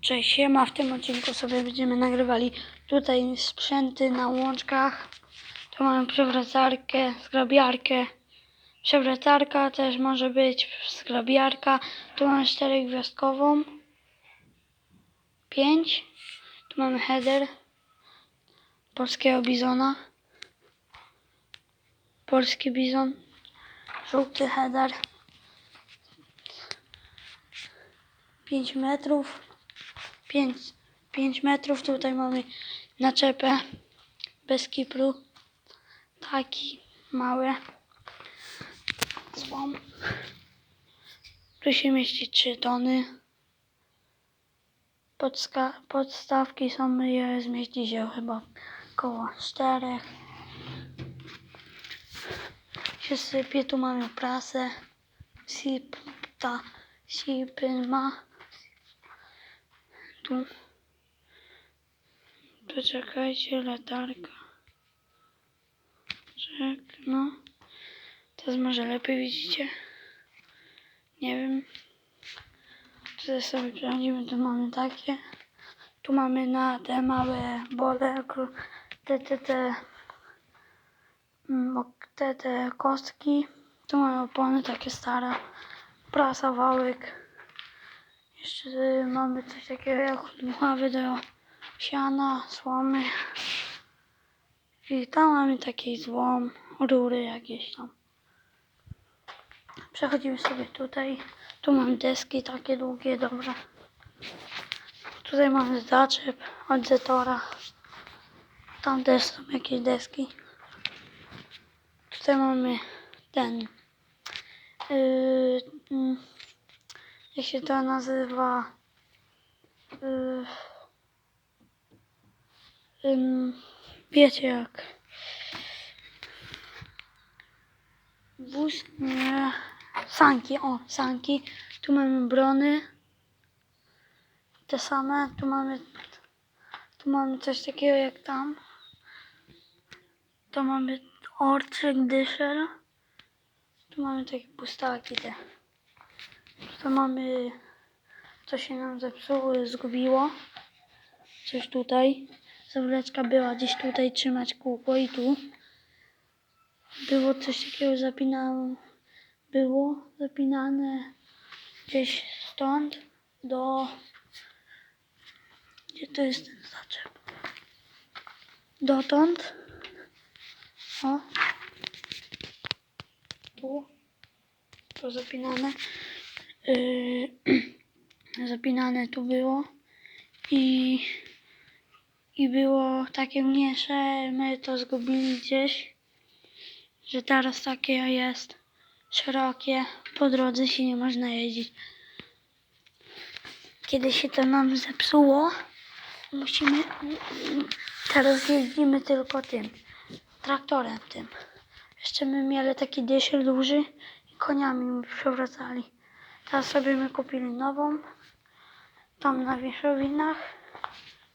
Cześć, siema. W tym odcinku sobie będziemy nagrywali tutaj sprzęty na łączkach. Tu mamy przewracarkę, zgrabiarkę. Przewracarka też może być, zgrabiarka. Tu mamy czterogwiazdkową. Pięć. Tu mamy header polskiego bizona. Polski bizon. Żółty header. 5 metrów. 5, 5 metrów. Tutaj mamy naczepę bez kipru. Taki mały złom. Tu się mieści 3 tony. Podska- podstawki są je zmieści się chyba koło 4. Się sypie. Tu mamy prasę. Sip, ta sipy ma. Tu. Poczekajcie, latarka. Czek, no. Teraz może lepiej widzicie. Nie wiem. Tutaj sobie przechodzimy, tu mamy takie. Tu mamy na te małe bole, te, te, te, mm, te, te kostki. Tu mamy opony takie stare. Prasa, wałek. Jeszcze mamy coś takiego jak dmuchawy do siana, słomy. I tam mamy taki złom, rury jakieś tam. Przechodzimy sobie tutaj. Tu mamy deski takie długie, dobrze. Tutaj mamy zaczep od Zetora. Tam też są jakieś deski. Tutaj mamy ten. Yy, mm, jak się to nazywa? Ym, wiecie jak? Wóz? Nie. Sanki, o, sanki. Tu mamy brony. Te same. Tu mamy, tu mamy coś takiego jak tam. Tu mamy orczyk, dyszel. Tu mamy takie pustaki te. Tu mamy, co się nam zepsuło, zgubiło. Coś tutaj. Zawleczka była gdzieś tutaj trzymać kółko i tu. Było coś takiego zapinane. Było zapinane gdzieś stąd do... Gdzie to jest ten zaczep? Dotąd. O. Tu. To zapinane. Yy, zapinane tu było. I, I było takie mniejsze, my to zgubili gdzieś, że teraz takie jest szerokie, po drodze się nie można jeździć. Kiedy się to nam zepsuło, musimy, teraz jeździmy tylko tym, traktorem tym. Jeszcze my mieli taki dyszel duży i koniami przewracali. Teraz sobie my kupili nową, tam na Wieszowinach,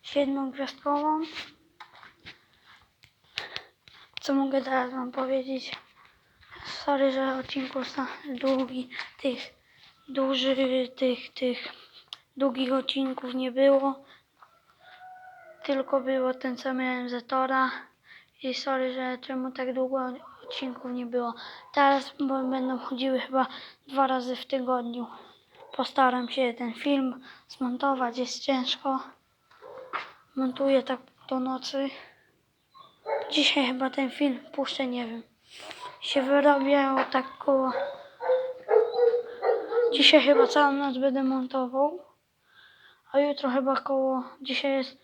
siedmiogwiazdkową. Co mogę teraz wam powiedzieć? Sorry, że odcinku jest długi, tych duży, tych, tych długich odcinków nie było. Tylko było ten co miałem Zetora. I sorry, że czemu tak długo odcinków nie było. Teraz będą chodziły chyba dwa razy w tygodniu. Postaram się ten film zmontować, jest ciężko. Montuję tak do nocy. Dzisiaj chyba ten film puszczę, nie wiem. Się wyrabiało tak koło... Dzisiaj chyba całą noc będę montował. A jutro chyba koło... Dzisiaj jest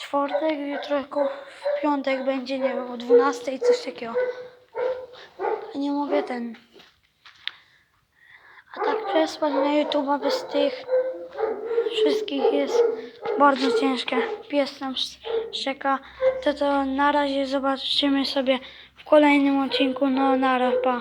czwartek, jutro koło w piątek będzie, nie wiem, o 12 coś takiego. Nie mogę ten... A tak przesłać na YouTube bez tych wszystkich jest bardzo ciężkie. Pies sz- szczeka. To to na razie zobaczymy sobie w kolejnym odcinku. No nara, pa.